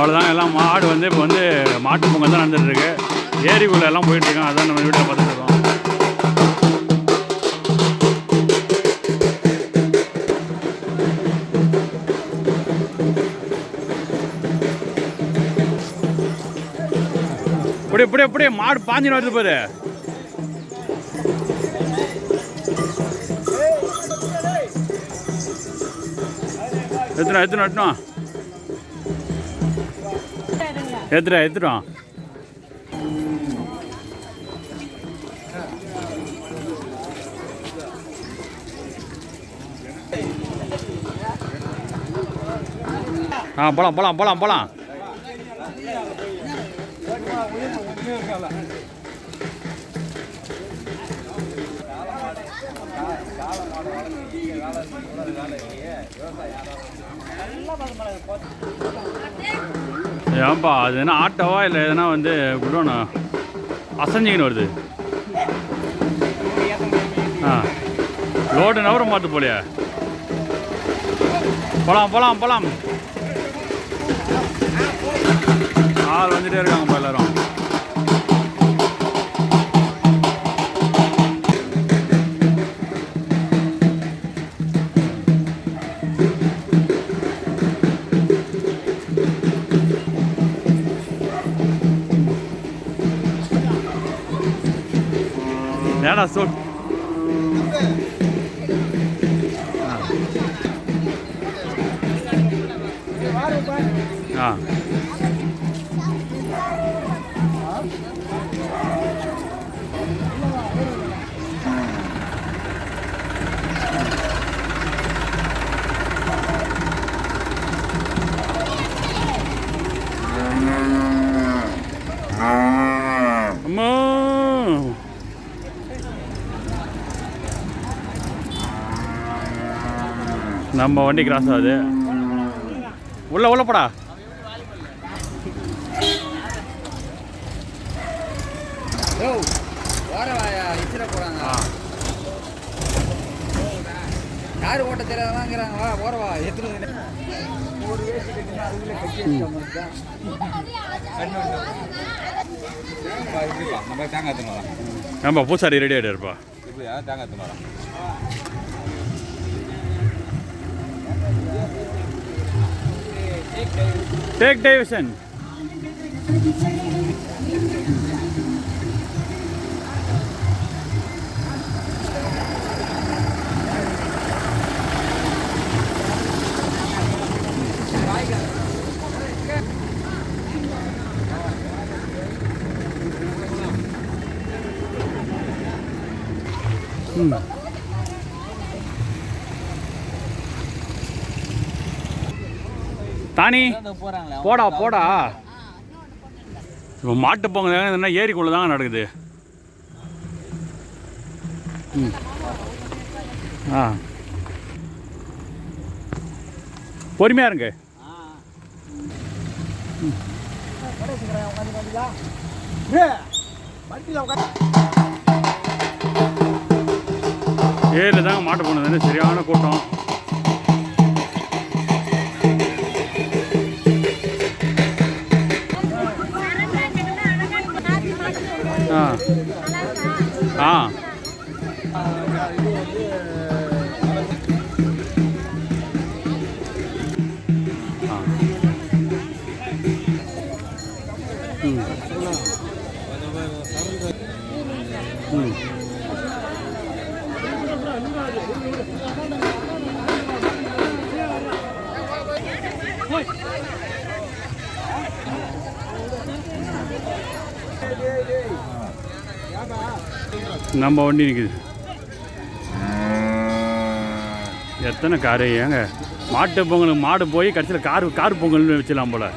அவ்வளோதான் எல்லாம் மாடு வந்து இப்போ வந்து மாட்டு பொங்கல் தான் நடந்துட்டுருக்கு. ஏரிக்குள்ளே எல்லாம் போயிட்டுருக்கோம் அதான் நம்ம வீட்டில் பார்த்துட்டு இருக்கோம். இப்படி இப்படி இப்படி மாடு பாஞ்சின்னு வருது பாரு. எத்தனை எத்தனை எத்தணும் எடுத்துடா எத்துடும் ஆ போலாம் போலாம் போலாம் போலாம். ஏன்பா அது என்ன ஆட்டோவா இல்லை எதனா வந்து குடோனா அசஞ்சிக்கின்னு வருது. ஆ. லோடு நவர மாட்டு போலையா. போலாம் போலாம் போலாம். ஆள் வந்துட்டே இருக்காங்கப்பா எல்லாரும். sorry நம்ம வண்டி கிராஸ் ஆகுது. உள்ள உள்ள போடா. யாரு ஓட்ட தெரியாதாங்கிறாங்க வா ஓர வா எத்தனை ஒரு வேசி கட்டினா அதுக்குள்ள கட்டி நம்ம தேங்காய் ஆமா பூசாரி ரெடி ஆகிட்டு இருப்பா இப்படியா தேங்காய் Take Davidson. Take தானி? போடா போடா. இப்போ மாட்டு பொங்கல் என்ன ஏரிக்குள்ளே தாங்க நடக்குது. ம். ஆ. பொறுமையாக இருங்க. ஏரியில் தாங்க மாட்டு பொங்கல் சரியான கூட்டம். ஆ ஆ ஆ. ம். நம்ம வண்டி நிற்குது எத்தனை காரு ஏங்க? மாட்டு பொங்கலுக்கு மாடு போய் கடைசியில் கார் கார் பொங்கல்னு வச்சிடலாம் போல்.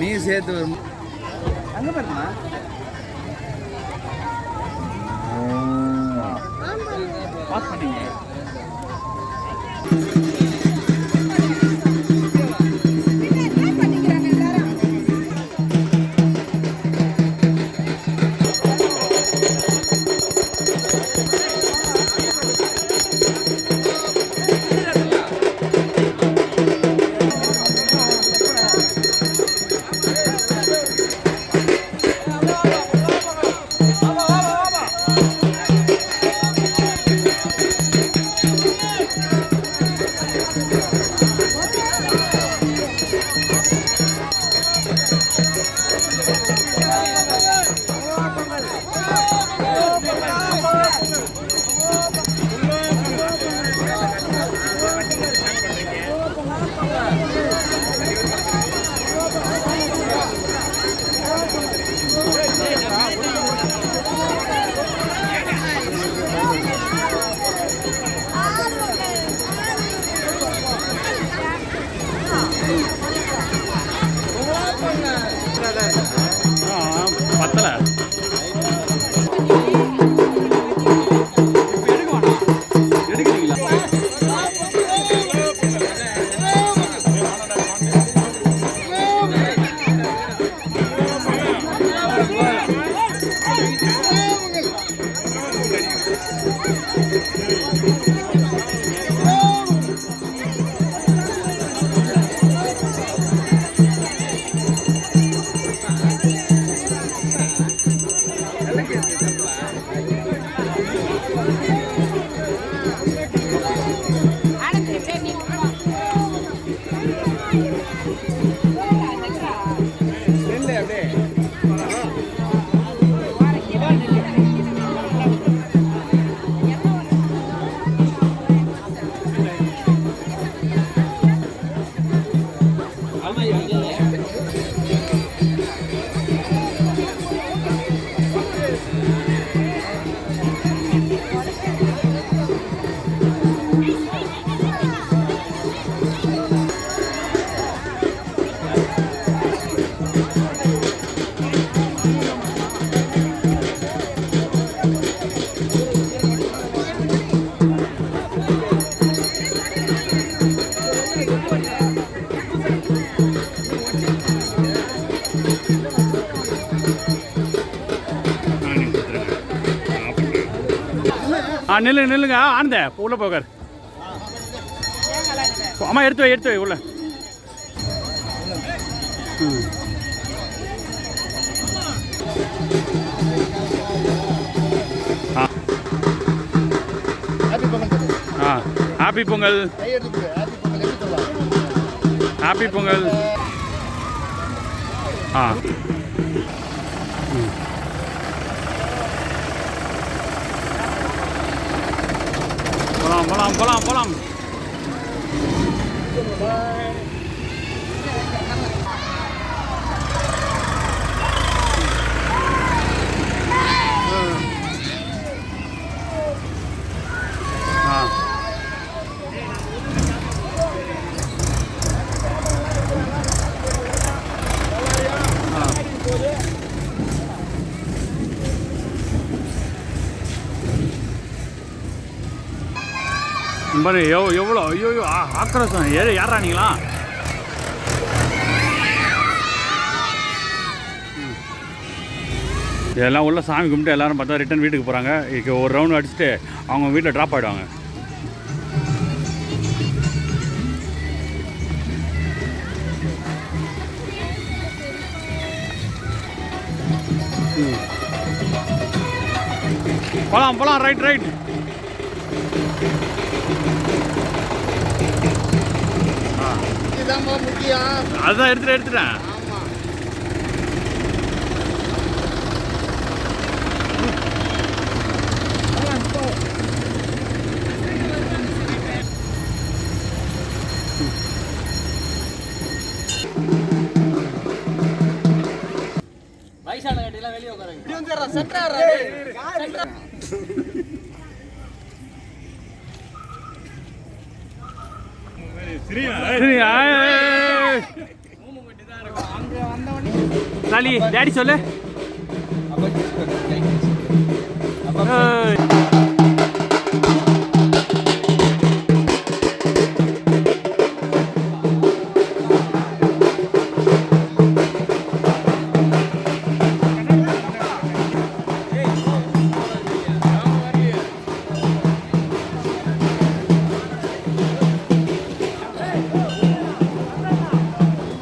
நீ சேர்த்து வரும். அங்கே பாருமா. பாஸ் பண்ணீங்க. நில்லு நில்லுங்க. ஆனந்த உள்ள போகார். அம்மா எடுத்து வை எடுத்து வை உள்ள. ஆ. ஆ ஹாப்பி பொங்கல். ஹாப்பி பொங்கல். ஆ. போலாம் போலாம் போலாம் போலாம். ஆ பாரு எவ் எவ்வளோ? ஐயோயோ ஐயோ, ஆக்ரோஷம். ஏ யாரா நீங்களா? எல்லாம் உள்ள சாமி கும்பிட்டு எல்லாரும் பார்த்தா ரிட்டன் வீட்டுக்கு போகிறாங்க இப்போ ஒரு ரவுண்ட் அடிச்சுட்டு அவங்க வீட்டில் ட்ராப் ஆகிடுவாங்க போலாம் போலாம் ரைட் ரைட் இதுதான்ப்பா முக்கியம். அதுதான் எடுத்துட்டு எடுத்துட்டேன் ஆமா. வயசான கட்டிலாம் வெளியே ஆய், ஆய். லாலி டேடி சொல்லு ஏய்.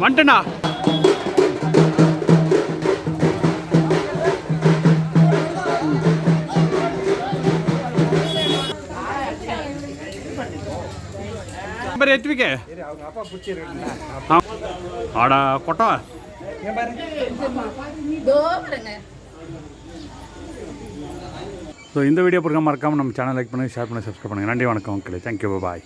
வந்துட்டேண்ணா அப்பா பிடிச்சிருக்கா ஆடா கொட்டா. ஸோ இந்த வீடியோ பிடிக்காம மறக்காமல் நம்ம சேனல் லைக் பண்ணி ஷேர் பண்ணி சப்ஸ்கிரைப் பண்ணுங்கள் நன்றி வணக்கம் மக்களே. Thank you bye